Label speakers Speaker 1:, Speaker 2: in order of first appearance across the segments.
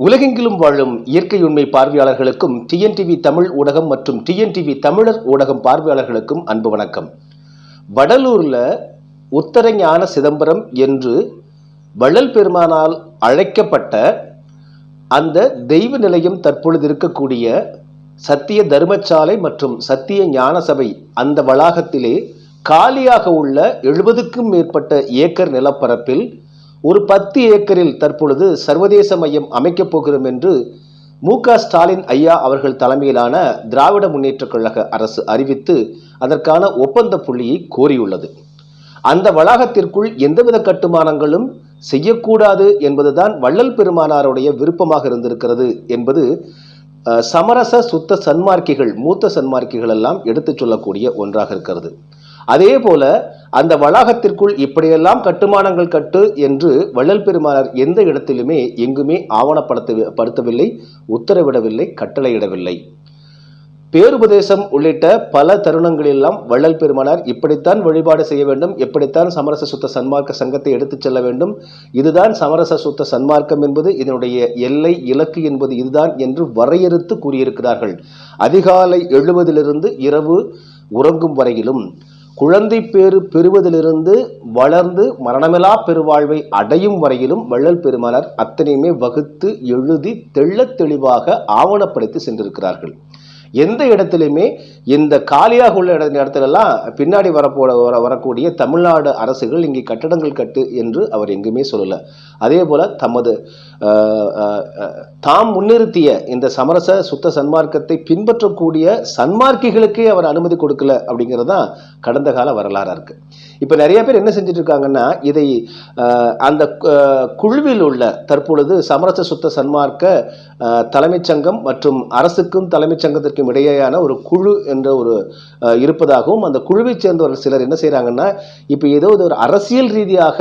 Speaker 1: உலகெங்கிலும் வாழும் இயற்கை உண்மை பார்வையாளர்களுக்கும் டிஎன்டிவி தமிழ் ஊடகம் மற்றும் டிஎன்டிவி தமிழர் ஊடகம் பார்வையாளர்களுக்கும் அன்பு வணக்கம். வடலூர்ல உத்தரஞான சிதம்பரம் என்று வள்ளல் பெருமானால் அழைக்கப்பட்ட அந்த தெய்வ நிலையம் தற்பொழுது இருக்கக்கூடிய சத்திய தர்மசாலை மற்றும் சத்திய ஞான சபை அந்த வளாகத்திலே காலியாக உள்ள எழுபதுக்கும் மேற்பட்ட ஏக்கர் நிலப்பரப்பில் ஒரு பத்து ஏக்கரில் தற்பொழுது சர்வதேச மையம் அமைக்கப் போகிறோம் என்று மு க ஸ்டாலின் ஐயா அவர்கள் தலைமையிலான திராவிட முன்னேற்றக் கழக அரசு அறிவித்து அதற்கான ஒப்பந்த புள்ளியை கோரியுள்ளது. அந்த வளாகத்திற்குள் எந்தவித கட்டுமானங்களும் செய்யக்கூடாது என்பதுதான் வள்ளல் பெருமானாருடைய விருப்பமாக இருந்திருக்கிறது என்பது சமரச சுத்த சன்மார்க்கிகள் மூத்த சன்மார்க்கிகள் எல்லாம் எடுத்துச் சொல்லக்கூடிய ஒன்றாக இருக்கிறது. அதே போல அந்த வளாகத்திற்குள் இப்படியெல்லாம் கட்டுமானங்கள் கட்டு என்று வள்ளல் பெருமானார் எந்த இடத்திலுமே எங்குமே ஆவணப்படுத்த படுத்தவில்லை உத்தரவிடவில்லை கட்டளையிடவில்லை. பேருபதேசம் உள்ளிட்ட பல தருணங்களெல்லாம் வள்ளல் பெருமானார் இப்படித்தான் வழிபாடு செய்ய வேண்டும் இப்படித்தான் சமரச சுத்த சன்மார்க்க சங்கத்தை எடுத்துச் செல்ல வேண்டும். இதுதான் சமரச சுத்த சன்மார்க்கம் என்பது இதனுடைய எல்லை இலக்கு என்பது இதுதான் என்று வரையறுத்து கூறியிருக்கிறார்கள். அதிகாலை எழுவதிலிருந்து இரவு உறங்கும் வரையிலும் குழந்தை பேறு பெறுவதிலிருந்து வளர்ந்து மரணமிலா பெருவாழ்வை அடையும் வரையிலும் வள்ளல் பெருமானார் அத்தனையுமே வகுத்து எழுதி தெள்ளத் தெளிவாக ஆவணப்படுத்தி சென்றிருக்கிறார்கள். எந்த இடத்துலையுமே இந்த காலியாக உள்ள இட- இடத்துலலாம் பின்னாடி வரப்போட வர வரக்கூடிய தமிழ்நாடு அரசுகள் இங்கே கட்டடங்கள் கட்டு என்று அவர் எங்குமே சொல்லலை. அதே போல் தமது தாம் முன்னிறுத்திய இந்த சமரச சுத்த சன்மார்க்கத்தை பின்பற்றக்கூடிய சன்மார்க்கிகளுக்கே அவர் அனுமதி கொடுக்கல அப்படிங்கிறது தான் கடந்த கால வரலாறாக இருக்குது இப்போ நிறைய பேர் என்ன செஞ்சுட்டு இருக்காங்கன்னா இதை அந்த குழுவில் உள்ள தற்பொழுது சமரச சுத்த சன்மார்க்க தலைமைச் சங்கம் மற்றும் அரசுக்கும் தலைமைச் சங்கத்திற்கு சங்கத்திற்கும் இடையேயான ஒரு குழு என்ற ஒரு இருப்பதாகவும் அந்த குழுவை சேர்ந்தவர்கள் சிலர் என்ன செய்கிறாங்கன்னா இப்போ ஏதோ ஒரு அரசியல் ரீதியாக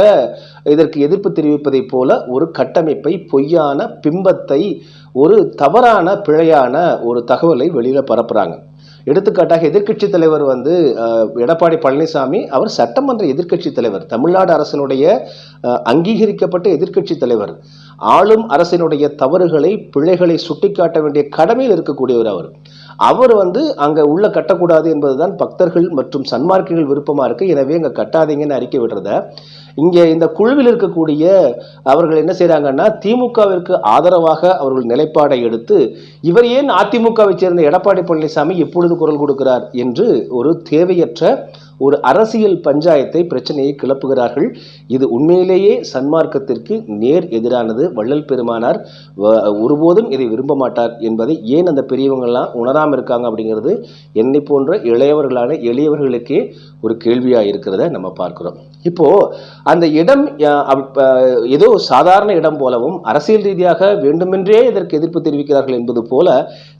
Speaker 1: இதற்கு எதிர்ப்பு தெரிவிப்பதைப் போல ஒரு கட்டமைப்பை பொய்யான பிம்பத்தை ஒரு தவறான பிழையான ஒரு தகவலை வெளியில் பரப்புகிறாங்க எடுத்துக்காட்டாக எதிர்க்கட்சி தலைவர் வந்து எடப்பாடி பழனிசாமி அவர் சட்டமன்ற எதிர்க்கட்சி தலைவர் தமிழ்நாடு அரசினுடைய அங்கீகரிக்கப்பட்ட எதிர்க்கட்சி தலைவர். ஆளும் அரசினுடைய தவறுகளை பிழைகளை சுட்டிக்காட்ட வேண்டிய கடமையில் இருக்கக்கூடியவர் அவர். அவர் வந்து அங்கே உள்ள கட்டக்கூடாது என்பதுதான் பக்தர்கள் மற்றும் சன்மார்க்கிகள் விருப்பமாக இருக்குது எனவே அங்கே கட்டாதீங்கன்னு அறிக்கை விடுறத இங்கே இந்த குழுவில் இருக்கக்கூடிய அவர்கள் என்ன செய்கிறாங்கன்னா திமுகவிற்கு ஆதரவாக அவர்கள் நிலைப்பாடை எடுத்து இவர் ஏன் அதிமுகவை சேர்ந்த எடப்பாடி பழனிசாமி எப்பொழுது குரல் கொடுக்கிறார் என்று ஒரு தேவையற்ற ஒரு அரசியல் பஞ்சாயத்தை பிரச்சனையை கிளப்புகிறார்கள். இது உண்மையிலேயே சன்மார்க்கத்திற்கு நேர் எதிரானது. வள்ளல் பெருமானார் ஒருபோதும் இதை விரும்ப மாட்டார் என்பதை ஏன் அந்த பெரியவங்கள்லாம் உணராமல் இருக்காங்க அப்படிங்கிறது என்னை போன்ற இளையவர்களான எளியவர்களுக்கே ஒரு கேள்வியாக இருக்கிறத நம்ம பார்க்கிறோம். இப்போ அந்த இடம் ஏதோ சாதாரண இடம் போலவும் அரசியல் ரீதியாக வேண்டுமென்றே இதற்கு எதிர்ப்பு தெரிவிக்கிறார்கள் என்பது போல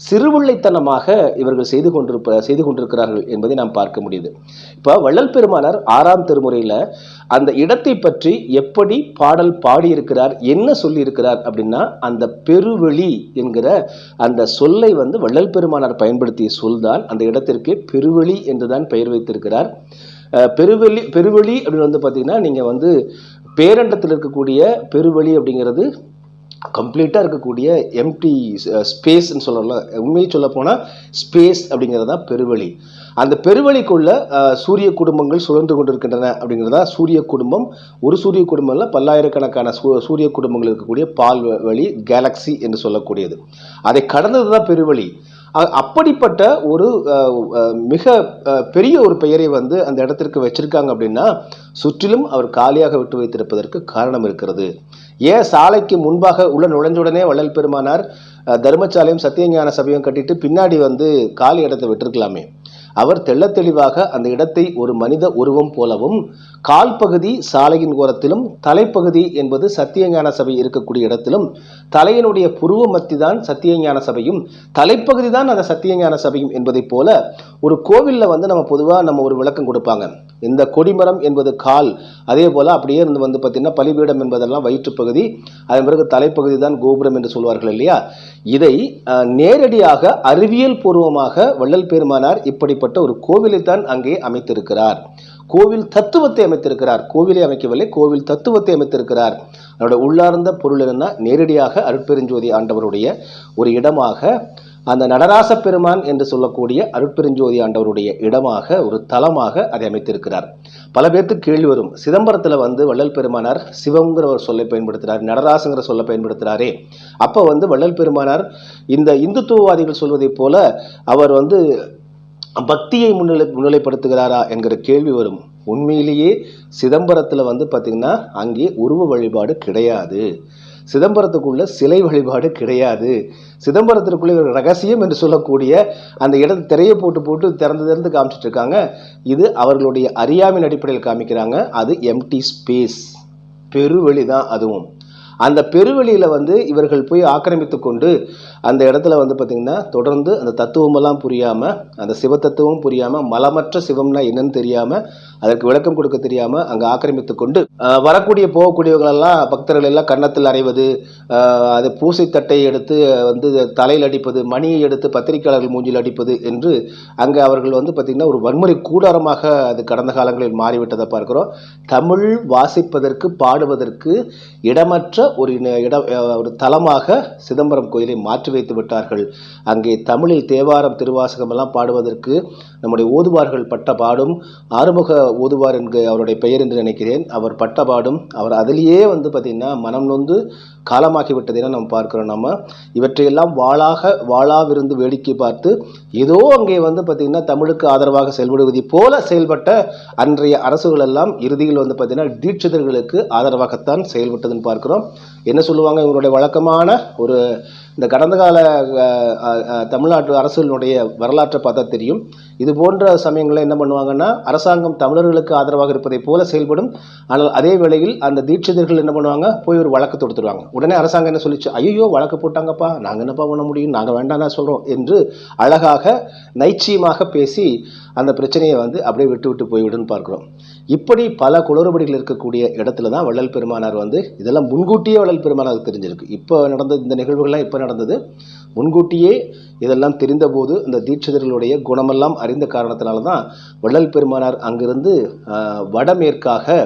Speaker 1: சிறுவிள்ளைத்தனமாக இவர்கள் செய்து கொண்டிருப்ப செய்து கொண்டிருக்கிறார்கள் என்பதை நாம் பார்க்க முடியுது. இப்போ வள்ளல் பெருமானார் ஆறாம் திருமுறையில் அந்த இடத்தை பற்றி எப்படி பாடல் பாடியிருக்கிறார் என்ன சொல்லியிருக்கிறார் அப்படின்னா அந்த பெருவெளி என்கிற அந்த சொல்லை வந்து வள்ளல் பெருமானார் பயன்படுத்திய சொல்தான் அந்த இடத்திற்கு பெருவெளி என்றுதான் பெயர் வைத்திருக்கிறார். பெருவெளி பெருவெளி அப்படின்னு வந்து பார்த்தீங்கன்னா நீங்கள் வந்து பேரண்டத்தில் இருக்கக்கூடிய பெருவெளி அப்படிங்கிறது கம்ப்ளீட்டாக இருக்கக்கூடிய எம்டி ஸ்பேஸ்ன்னு சொல்லலாம் உண்மையை சொல்ல போனால் ஸ்பேஸ் அப்படிங்கிறது தான் பெருவழி அந்த பெருவழிக்குள்ள சூரிய குடும்பங்கள் சுழன்று கொண்டிருக்கின்றன அப்படிங்கிறதா சூரிய குடும்பம். ஒரு சூரிய குடும்பம்ல பல்லாயிரக்கணக்கான சூ- சூரிய குடும்பங்கள் இருக்கக்கூடிய பால் வழி கேலக்ஸி என்று சொல்லக்கூடியது. அதை கடந்தது தான் பெருவழி அப்படிப்பட்ட ஒரு மிக பெரிய ஒரு பெயரை வந்து அந்த இடத்திற்கு வச்சிருக்காங்க அப்படின்னா சுற்றிலும் அவர் காலியாக விட்டு வைத்திருப்பதற்கு காரணம் இருக்கிறது. ஏன் சாலைக்கு முன்பாக உள்ள நுழைஞ்சுடனே வள்ளல் பெருமானார் தர்மசாலையும் சத்தியஞான சபையும் கட்டிட்டு பின்னாடி வந்து காலி இடத்தை விட்டிருக்கலாமே. அவர் தெள்ள தெளிவாக அந்த இடத்தை ஒரு மனித உருவம் போலவும் கால் பகுதி சாலையின் ஓரத்திலும் தலைப்பகுதி என்பது சத்தியஞான சபை இருக்கக்கூடிய இடத்திலும் தலையினுடைய புருவ மத்தி தான் சத்தியஞான சபையும் தலைப்பகுதி தான் அந்த சத்தியஞான சபையும் என்பதைப் போல ஒரு கோவிலில் வந்து நம்ம பொதுவாக நம்ம ஒரு விளக்கம் கொடுப்பாங்க. இந்த கொடிமரம் என்பது கால். அதே போல் அப்படியே இருந்து வந்து பார்த்தீங்கன்னா பலிபீடம் என்பதெல்லாம் வயிற்றுப்பகுதி அதன் பிறகு தலைப்பகுதி தான் கோபுரம் என்று சொல்வார்கள் இல்லையா? இதை நேரடியாக அறிவியல் பூர்வமாக வள்ளல் பெருமானார் இப்படிப்பட்ட ஒரு கோவிலை தான் அங்கே அமைத்திருக்கிறார். கோவில் தத்துவத்தை அமைத்திருக்கிறார். கோவிலை அமைக்கவில்லை கோவில் தத்துவத்தை அமைத்திருக்கிறார். அதோட உள்ளார்ந்த பொருள் என்னன்னா நேரடியாக அருட்பெருஞ்சோதி ஆண்டவருடைய ஒரு இடமாக அந்த நடராச பெருமான் என்று சொல்லக்கூடிய அருட்பெருஞ்சோதி ஆண்டவருடைய இடமாக ஒரு தலமாக அதை அமைத்திருக்கிறார். பல பேர்த்துக்கு கேள்வி வரும். சிதம்பரத்தில் வந்து வள்ளல் பெருமானார் சிவங்கிற ஒரு சொல்லை பயன்படுத்துகிறார் நடராசங்கிற சொல்லை பயன்படுத்துகிறாரே அப்போ வந்து வள்ளல் பெருமானார் இந்த இந்துத்துவவாதிகள் சொல்வதைப் போல அவர் வந்து பக்தியை முன்னிலை முன்னிலைப்படுத்துகிறாரா என்கிற கேள்வி வரும். உண்மையிலேயே சிதம்பரத்தில் வந்து பார்த்திங்கன்னா அங்கே உருவ வழிபாடு கிடையாது. சிதம்பரத்துக்குள்ள சிலை வழிபாடு கிடையாது. சிதம்பரத்திற்குள்ளே இவர்கள் ரகசியம் என்று சொல்லக்கூடிய அந்த இடத்தை திரையை போட்டு போட்டு திறந்து திறந்து காமிச்சிட்டு இருக்காங்க இது அவர்களுடைய அறியாமையின் அடிப்படையில் காமிக்கிறாங்க. அது எம்டி ஸ்பேஸ் பெருவெளி தான் அதுவும். அந்த பெருவெளியில் வந்து இவர்கள் போய் ஆக்கிரமித்து கொண்டு அந்த இடத்துல வந்து பார்த்திங்கன்னா தொடர்ந்து அந்த தத்துவமெல்லாம் புரியாமல் அந்த சிவ தத்துவமும் புரியாமல் மலமற்ற சிவம்னா என்னன்னு தெரியாமல் அதற்கு விளக்கம் கொடுக்க தெரியாமல் அங்கே ஆக்கிரமித்து கொண்டு வரக்கூடிய போகக்கூடியவங்களெல்லாம் பக்தர்கள் எல்லாம் கன்னத்தில் அறைவது அது பூசை தட்டை எடுத்து வந்து தலையில் அடிப்பது மணியை எடுத்து பத்திரிகையாளர்கள் மூஞ்சில் அடிப்பது என்று அங்கே அவர்கள் வந்து பார்த்திங்கன்னா ஒரு வன்முறை கூடாரமாக அது கடந்த காலங்களில் மாறிவிட்டதை பார்க்கிறோம். தமிழ் வாசிப்பதற்கு பாடுவதற்கு இடமற்ற ஒரு இடம் இட ஒரு தலமாக சிதம்பரம் கோயிலை மாற்றி வைத்து விட்டார்கள். அங்கே தமிழில் தேவாரம் திருவாசகம் எல்லாம் பாடுவதற்கு நம்முடைய ஓதுவார்கள் பட்ட பாடும் ஆறுமுக ஓதுவார் என்று அவருடைய பெயர் என்று நினைக்கிறேன். அவர் பட்டபாடும் அவர் அதிலேயே வந்து பார்த்திங்கன்னா மனம் நொந்து காலமாக்கி நம்ம பார்க்கிறோம் நம்ம. இவற்றையெல்லாம் வாளாக வாளாவிருந்து வேடிக்கை பார்த்து ஏதோ அங்கே வந்து பார்த்திங்கன்னா தமிழுக்கு ஆதரவாக செயல்படுவதை போல செயல்பட்ட அன்றைய அரசுகள் எல்லாம் இறுதியில் வந்து பார்த்திங்கன்னா தீட்சிதர்களுக்கு ஆதரவாகத்தான் செயல்பட்டதுன்னு பார்க்கிறோம். என்ன சொல்லுவாங்க? இவங்களுடைய வழக்கமான ஒரு இந்த கடந்த கால தமிழ்நாட்டு அரசுகளுடைய வரலாற்றை பார்த்தா தெரியும். இது போன்ற சமயங்களில் என்ன பண்ணுவாங்கன்னா அரசாங்கம் தமிழர்களுக்கு ஆதரவாக இருப்பதை போல செயல்படும். ஆனால் அதே வேளையில் அந்த தீட்சிதர்கள் என்ன பண்ணுவாங்க போய் ஒரு வழக்கு தொடுத்துருவாங்க. உடனே அரசாங்கம் என்ன சொல்லிச்சு ஐயோ வழக்கு போட்டாங்கப்பா நாங்கள் என்னப்பா பண்ண முடியும்? நாங்கள் வேண்டாம்னா சொல்கிறோம் என்று அழகாக நைச்சியமாக பேசி அந்த பிரச்சனையை வந்து அப்படியே விட்டு விட்டு போய்விடுன்னு பார்க்குறோம். இப்படி பல குளறுபடிகள் இருக்கக்கூடிய இடத்துல தான் வள்ளல் பெருமானார் வந்து இதெல்லாம் முன்கூட்டியே வள்ளல் பெருமானாருக்கு தெரிஞ்சிருக்கு. இப்போ நடந்த இந்த நிகழ்வுகள்லாம் இப்போ நடந்தது. முன்கூட்டியே இதெல்லாம் தெரிந்தபோது இந்த தீட்சிதர்களுடைய குணமெல்லாம் அறிந்த காரணத்தினால தான் வள்ளல் பெருமானார் அங்கிருந்து வடமேற்காக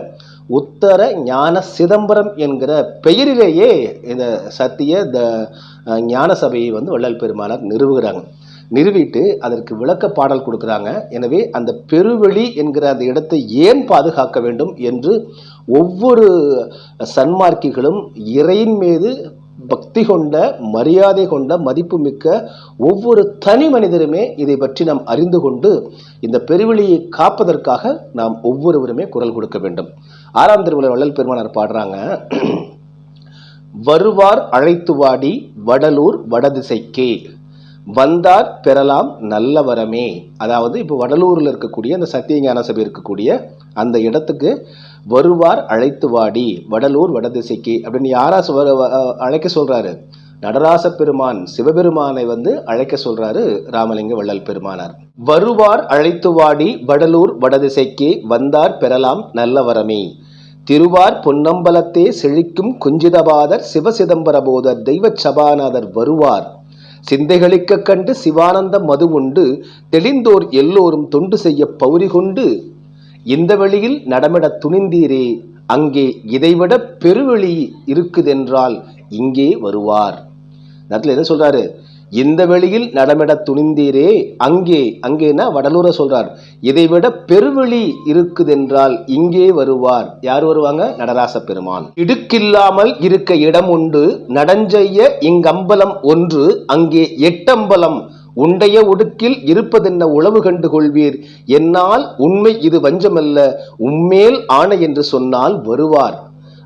Speaker 1: உத்தர ஞான சிதம்பரம் என்கிற பெயரிலேயே இந்த சத்திய த ஞான சபையை வந்து வள்ளல் பெருமானார் நிறுவுகிறாங்க. நிறுவிட்டு அதற்கு விளக்க பாடல் கொடுக்குறாங்க. எனவே அந்த பெருவெளி என்கிற அந்த இடத்தை ஏன் பாதுகாக்க வேண்டும் என்று ஒவ்வொரு சன்மார்க்கிகளும் இறையின் மீது பக்தி கொண்ட மரியாதை கொண்ட மதிப்புமிக்க ஒவ்வொரு தனி மனிதருமே இதை பற்றி நாம் அறிந்து கொண்டு இந்த பெருவெளியை காப்பதற்காக நாம் ஒவ்வொருவருமே குரல் கொடுக்க வேண்டும். ஆறாம் திருவிழா வள்ளல் பெருமானார் பாடுறாங்க. வருவார் அழைத்துவாடி வடலூர் வடதிசைக்கே. வந்தார் பெறலாம் நல்ல வரமே அதாவது இப்போ வடலூரில் இருக்கக்கூடிய அந்த சத்தியஞான சபை இருக்கக்கூடிய அந்த இடத்துக்கு வருவார் அழைத்து வாடி. வடலூர் வடதிசைக்கு அப்படின்னு யாரா சொ- அழைக்க சொல்கிறாரு நடராச பெருமான் சிவபெருமானை வந்து அழைக்க சொல்றாரு ராமலிங்க வள்ளல் பெருமானார். வருவார் அழைத்து வாடி. வடலூர் வடதிசைக்கு வந்தார் பெறலாம் நல்ல வரமே திருவார் பொன்னம்பலத்தே செழிக்கும் குஞ்சிதபாதர் சிவசிதம்பர போதர் தெய்வ சபாநாதர் வருவார். சிந்தைகளிக்க கண்டு சிவானந்த மது உண்டு தெளிந்தோர் எல்லோரும் தொண்டு செய்ய பௌரி கொண்டு இந்த வழியில் நடமிட துணிந்தீரே அங்கே இதைவிட பெருவெளி இருக்குதென்றால் இங்கே வருவார். நேரத்தில் என்ன சொல்றாரு? இந்த வெளியில் நடமிட துணிந்தீரே அங்கே அங்கேனா வடலூரை சொல்றார். இதைவிட பெருவெளி இருக்குதென்றால் இங்கே வருவார். யார் வருவாங்க? நடராச பெருமான். இடுக்கில்லாமல் இருக்க இடம் உண்டு. நடஞ்செய்ய இங்கம்பலம் ஒன்று அங்கே எட்டம்பலம். உண்டைய உடுக்கில் இருப்பதென்ன உளவு கண்டு கொள்வீர்? என்னால் உண்மை இது வஞ்சமல்ல. உம்மேல் ஆணை என்று சொன்னால் வருவார்.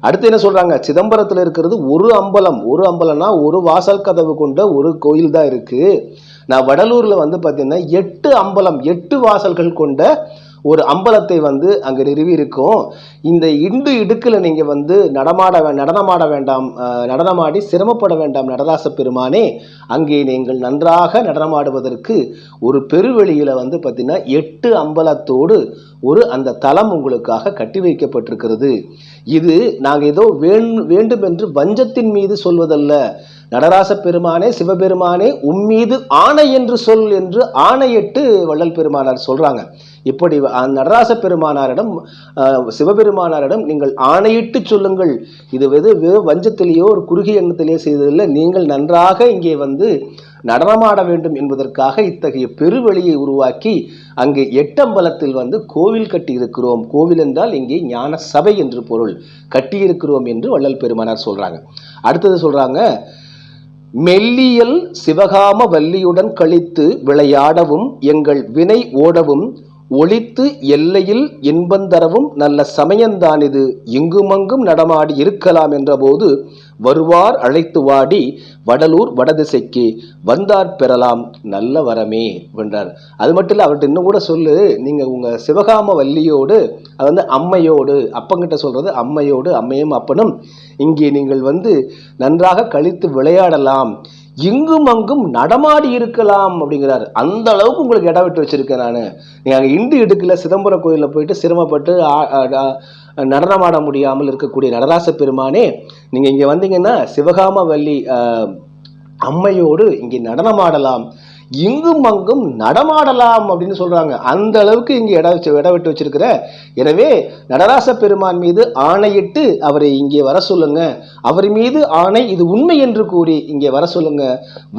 Speaker 1: அடுத்து என்ன சொல்றாங்க? சிதம்பரத்தில் இருக்கிறது ஒரு அம்பலம். ஒரு அம்பலம்னா ஒரு வாசல் கதவு கொண்ட ஒரு கோயில் தான் இருக்கு. நான் வடலூர்ல வந்து பார்த்தீங்கன்னா எட்டு அம்பலம் எட்டு வாசல்கள் கொண்ட ஒரு அம்பலத்தை வந்து அங்கே நிறுவி இருக்கும். இந்த இண்டு இடுக்கில் நீங்கள் வந்து நடமாட வே- நடனமாட வேண்டாம் நடனமாடி சிரமப்பட வேண்டாம் நடராச பெருமானே அங்கே நீங்கள் நன்றாக நடனமாடுவதற்கு ஒரு பெருவெளியில் வந்து பார்த்தீங்கன்னா எட்டு அம்பலத்தோடு ஒரு அந்த தளம் உங்களுக்காக கட்டி வைக்கப்பட்டிருக்கிறது. இது நாங்கள் ஏதோ வேண் வேண்டும் என்று வஞ்சத்தின் மீது சொல்வதல்ல. நடராச பெருமானே சிவபெருமானே உம்மீது ஆணை என்று சொல் என்று ஆணையிட்டு வள்ளல் பெருமானார் சொல்றாங்க. இப்படி நடராச பெருமானாரிடம் சிவபெருமானாரிடம் நீங்கள் ஆணையிட்டு சொல்லுங்கள். இது வந்து வெறும் வஞ்சத்திலேயோ ஒரு குறுகிய எண்ணத்திலேயோ செய்ததில்லை. நீங்கள் நன்றாக இங்கே வந்து நடனமாட வேண்டும் என்பதற்காக இத்தகைய பெருவெளியை உருவாக்கி அங்கு எட்டம்பலத்தில் வந்து கோவில் கட்டியிருக்கிறோம். கோவில் என்றால் இங்கே ஞான சபை என்று பொருள். கட்டியிருக்கிறோம் என்று வள்ளல் பெருமானார் சொல்றாங்க. அடுத்தது சொல்றாங்க மெல்லியல் சிவகாம வல்லியுடன் கழித்து விளையாடவும் எங்கள் வினை ஓடவும் ஒளித்து எல்லையில் இன்பந்தரவும் நல்ல சமயந்தான் இது. இங்குமங்கும் நடமாடி இருக்கலாம் என்றபோது வருவார் அழைத்து வாடி வடலூர் வடதிசைக்கு வந்தார் பெறலாம் நல்ல வரமே வென்றார். அது மட்டும் இல்லை அவர்கிட்ட இன்னும் கூட சொல்லு நீங்கள் உங்கள் சிவகாம வள்ளியோடு அது வந்து அம்மையோடு அப்பங்கிட்ட சொல்கிறது அம்மையோடு அம்மையும் அப்பனும் இங்கே நீங்கள் வந்து நன்றாக கழித்து விளையாடலாம். இங்கும் அங்கும் நடமாடி இருக்கலாம் அப்படிங்கிறார். அந்த அளவுக்கு உங்களுக்கு இடம் விட்டு வச்சிருக்கேன் நான். நீங்கள் அங்கே இந்து இடுக்கில் சிதம்பரம் கோயிலில் போயிட்டு சிரமப்பட்டு நடனமாட முடியாமல் இருக்கக்கூடிய நடராச பெருமானே நீங்கள் இங்கே வந்தீங்கன்னா சிவகாம வள்ளி அம்மையோடு இங்கே நடனமாடலாம் இங்கும் அங்கும் நடமாடலாம் அப்படின்னு சொல்றாங்க. அந்த அளவுக்கு இங்கே இடம் வச்சு இட விட்டு வச்சிருக்கிற. எனவே நடராச பெருமான் மீது ஆணையிட்டு அவரை இங்கே வர சொல்லுங்க. அவர் மீது ஆணை இது உண்மை என்று கூறி இங்கே வர சொல்லுங்க.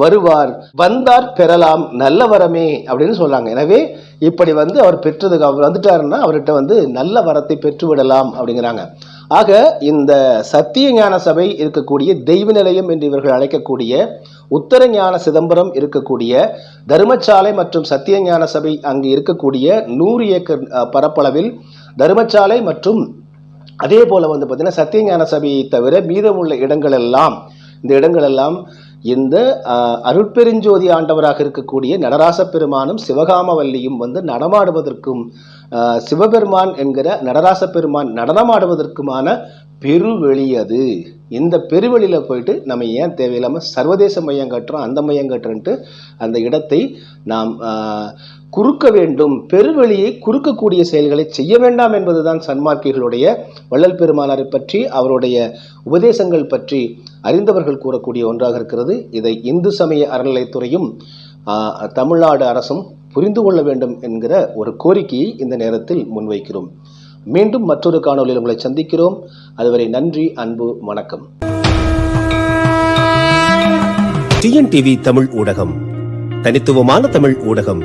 Speaker 1: வருவார் வந்தார் பெறலாம் நல்ல வரமே அப்படின்னு சொல்றாங்க. எனவே இப்படி வந்து அவர் பெற்றதுக்கு அவர் வந்துட்டாருன்னா அவர்கிட்ட வந்து நல்ல வரத்தை பெற்று விடலாம் அப்படிங்கிறாங்க. ஆக இந்த சத்திய ஞான சபை இருக்கக்கூடிய தெய்வ நிலையம் என்று இவர்கள் அழைக்கக்கூடிய உத்தர ஞான சிதம்பரம் இருக்கக்கூடிய தர்மசாலை மற்றும் சத்திய ஞான சபை அங்கு இருக்கக்கூடிய நூறு ஏக்கர் பரப்பளவில் தர்மசாலை மற்றும் அதே போல வந்து பார்த்தீங்கன்னா சத்தியஞான சபையை தவிர மீதமுள்ள இடங்கள் எல்லாம் இந்த இடங்கள் எல்லாம் இந்த அருட்பெருஞ்சோதி ஆண்டவராக இருக்கக்கூடிய நடராச பெருமானும் சிவகாமவல்லியும் வந்து நடமாடுவதற்கும் சிவபெருமான் என்கிற நடராச பெருமான் நடனமாடுவதற்குமான பெருவெளி அது இந்த பெருவெளியில் போயிட்டு நம்ம ஏன் தேவையில்லாமல் சர்வதேச மையம் கட்டுறோம் அந்த மையம் கட்டுறோன்ட்டு அந்த இடத்தை நாம் குறுக்க வேண்டும் பெருவெளியை குறுக்கக்கூடிய செயல்களை செய்ய வேண்டாம் என்பதுதான் சன்மார்க்கிகளுடைய வள்ளல் பெருமானாரை பற்றி அவருடைய உபதேசங்கள் பற்றி அறிந்தவர்கள் கூறக்கூடிய ஒன்றாக இருக்கிறது. இதை இந்து சமய அறநிலைத்துறையும் தமிழ்நாடு அரசும் புரிந்து கொள்ள வேண்டும் என்கிற ஒரு கோரிக்கையை இந்த நேரத்தில் முன்வைக்கிறோம். மீண்டும் மற்றொரு காணொலியில் உங்களை சந்திக்கிறோம். அதுவரை நன்றி அன்பு வணக்கம். டிஎன்டிவி தமிழ் ஊடகம். தனித்துவமான தமிழ் ஊடகம்.